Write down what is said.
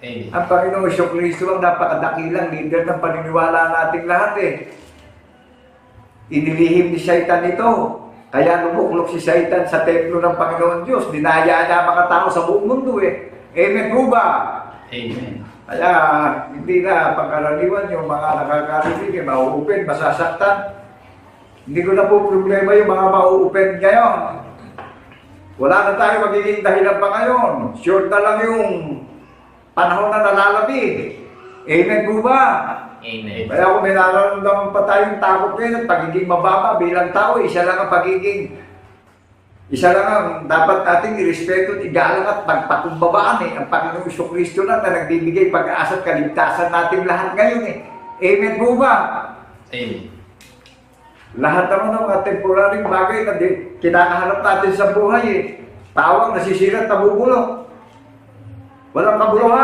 Amen. Ang Panginoong Kristo ang napakadakilang leader ng paniniwala nating lahat eh. Inilihim ni Satan ito. Kaya lumuklok si Satan sa templo ng Panginoon Diyos. Dinaya niya ang mga tao sa buong mundo eh. Amen po ba? Amen. Kaya hindi na pangkaraniwan yung mga nakakarinig, eh, mauupen, masasaktan. Hindi ko na po problema yung mga mauupen ngayon. Wala na tayo magiging dahilan pa ngayon. Sure na lang yung panahon na nalalabig. Amen po ba? Amen. Kaya kung may nararamdaman pa tayong takot ngayon at pagiging mababa bilang tao, isa lang ang pagiging isa lang ang dapat nating irespeto at igalang at pagpakumbabaan eh. Ang Panginoong Iso Kristo na na nagbibigay pag-asa at kaligtasan natin lahat ngayon eh. Amen po ba? Amen. Lahat naman ng mga temporaryong bagay na kinakaharap natin sa buhay eh. Tawang nasisira at nabubulok. Walang kabuluhan.